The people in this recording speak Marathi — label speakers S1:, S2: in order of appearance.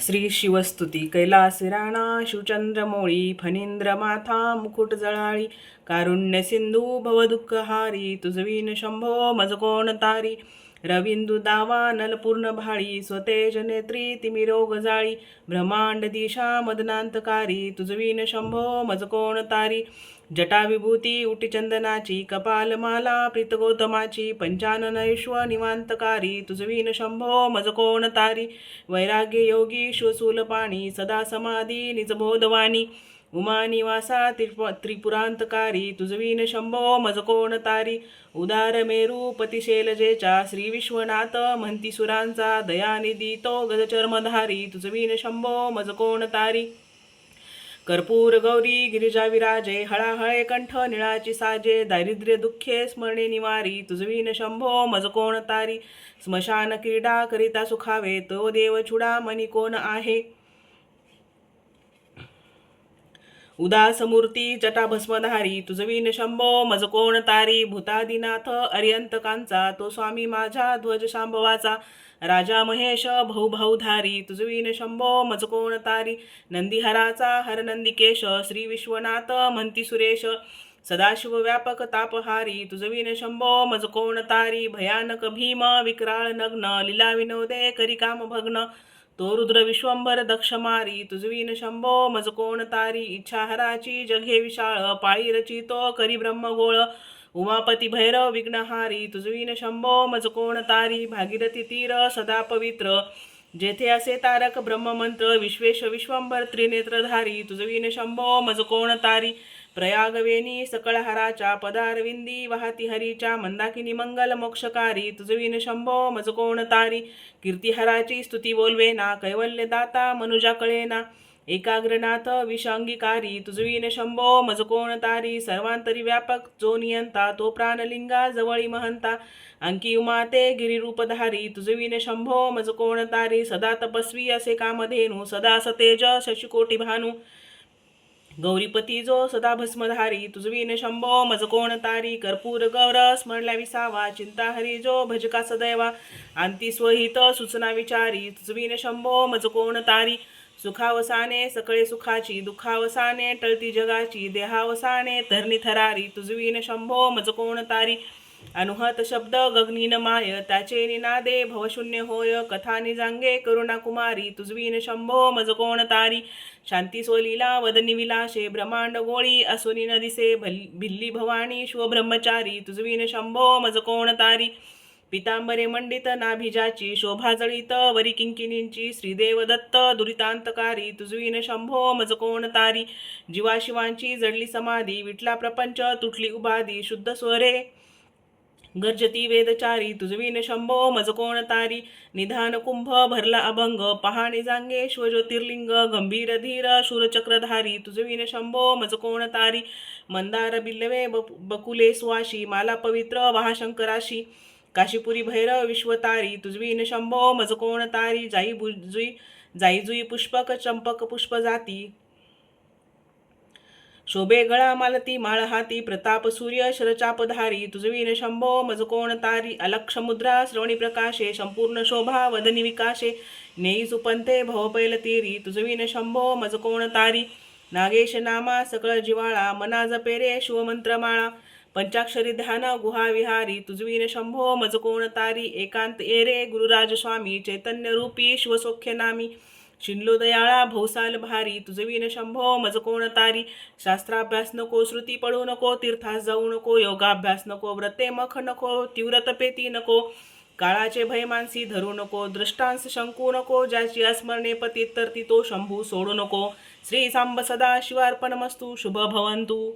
S1: श्री शिवस्तुती कैलास राणा शिवचंद्रमोळी फणींद्र माथा मुकुट जळाळी कारुण्य सिंधू भवदुःखहारी तुझवीन शंभो मज कोण तारी रविंदू दावा नलपूर्ण भाळी स्वतेज नेत्री तिमिरोग जाळी ब्रह्मांड दिशा मदनांतकारी तुझवीन शंभो मज कोण तारी जटा विभूती उटी चंदनाची कपालमाला प्रीत गौतमाची पंचानन निवांतकारी तुझवीन शंभो मज कोण तारी वैराग्य योगी श्वसूल पाणी सदा समाधी निजबोधवाणी उमा निवासा त्रिप त्रिपुरांतकारी तुझवीन शंभो मज कोण तारी उदार मेरू पतिशैलजेचा श्री विश्वनाथ म्हणती सुरांचा दयानिधी तो गजचर्मधारी तुझवीन शंभो मज कोण तारी कर्पूर गौरी गिरिजा विराजे हळाहळे कंठ निळाची साजे दारिद्र्य दुःखे स्मरणे निवारी तुझवीन शंभो मज कोण तारी स्मशान क्रीडा करिता सुखावे तो देव छुडा मनी कोण आहे। उदास मूर्ती जटा भस्मधारी तुझवीन शंभो मज कोण तारी भूतादिनाथ अर्यंतकांचा तो स्वामी माझा ध्वज शांभवाचा राजा महेश भाऊ भाऊधारी तुझवीन शंभो मज कोण तारी नंदीहराचा हर नंदिकेश श्री विश्वनाथ म्हणती सुरेश सदाशिव व्यापक तापहारी तुझवीन शंभो मज कोण तारी भयानक भीम विक्राळ नग्न लीला विनोदे करी काम भग्न तो रुद्र विश्वंभर दक्ष मारी तुझवीन शंभो मज कोण तारी इच्छाहराची जघे विशाळ पाळी रचितो करी ब्रह्मगोळ उमापती भैरव विघ्नहारी तुझवीन शंभो मज कोण तारी भागीरथी तीर सदा पवित्र. जेथे असे तारक ब्रह्ममंत्र विश्वेश विश्वंभर त्रिनेत्रधारी तुझवीन शंभो मज कोण तारी प्रयागवेनी सकळहराच्या पदारविंदी वाहती हरीच्या मंदाकिनी मंगल मोक्षकारी तुजवीन शंभो मजकोण तारी कीर्तिहराची स्तुती बोलवेना कैवल्यदाता कैवल्य दाता मनुजा कळेना एकाग्रनाथ विषांगीकारी तुजवीन शंभो मजकोण तारी सर्वांतरी व्यापक जो नियंता तो प्राणलिंगा जवळी महंता अंकी उमाते गिरिरूपधारी तुजवीन शंभो मजकोण तारी सदा तपस्वी असे कामधेनू सदा सतेज शशिकोटी भानू गौरीपती जो सदा भस्मधारी तुझवीन शंभो मज कोण तारी? कर्पूर गौर स्मरला विसावा चिंता हरी जो भजका सदैवा. आंती स्वहित सूचना विचारी तुझवीन शंभो मज कोण तारी? सुखावसाने सकळे सुखाची दुखावसाने टळती जगाची देहावसाने धरणी थरारी तुझवीन शंभो मज कोण तारी? अनुहत शब्द गगनीन माय त्याचे निनादे भवशून्य होय कथा निजांगे करुणा कुमारी तुझवीन शंभो मज कोण तारी. शांती सोलीला वदनी विलाशे ब्रह्मांड गोळी असुनी न दिसे भिल्ली भवानी शिवब्रह्मचारी तुझवीन शंभो मज कोण तारी. पितांबरे मंडित नाभिजाची शोभा जळीत वरी किंकिनींची श्रीदेव दत्त दुरितांतकारी तुझवीन शंभो मज कोण तारी. जीवाशिवांची जडली समाधी विटला प्रपंच तुटली उबादी शुद्ध स्वरे. गर्जती वेदचारी तुझवीन शंभो मज कोण तारी. निधान कुंभ भरला अभंग पहाणे जांगे ज्योतिर्लिंग गंभीर धीर शूरचक्रधारी तुझवीन शंभो मज कोण तारी. मंदार बिल्लवे बकुले सुवाशी माला पवित्र महाशंकराशी. काशीपुरी भैरव विश्वतारी तुझवीन शंभो मज कोण तारी. जाई बुजुई जाई जुई पुष्पक चंपक पुष्प जाती शोभे गळा मालती माळ हाती प्रताप सूर्य शरचापधारी तुझवीन शंभो मज कोण तारी अलक्ष मुद्रा श्रवणी प्रकाशे संपूर्ण शोभा वदनी विकाशे नेई सुपंते भवपैल तीरी तुझवीन शंभो मज कोण तारी नागेश नामा सकळ जिवाळा मना जपेरे शिवमंत्रमाळा पंचाक्षरी ध्यान गुहा विहारी तुझवीन शंभो मज कोण तारी एकांत एरे गुरुराज स्वामी चैतन्य रूपी शिवसौख्य नामी शिंदलो दयाळा भौसाल भारी तुझवीन शंभो मज कोण तारी? शास्त्राभ्यास नको श्रुती पडू नको तीर्थास जाऊ नको योगाभ्यास नको व्रते मख नको तीव्र तपेती नको. काळाचे भय मानसी धरू नको दृष्टांस शंकू नको ज्याची अस्मरणे पतीत तर ती तो शंभू सोडू नको. श्री सांब सदा शिवार्पणमस्तू शुभ भवंतू.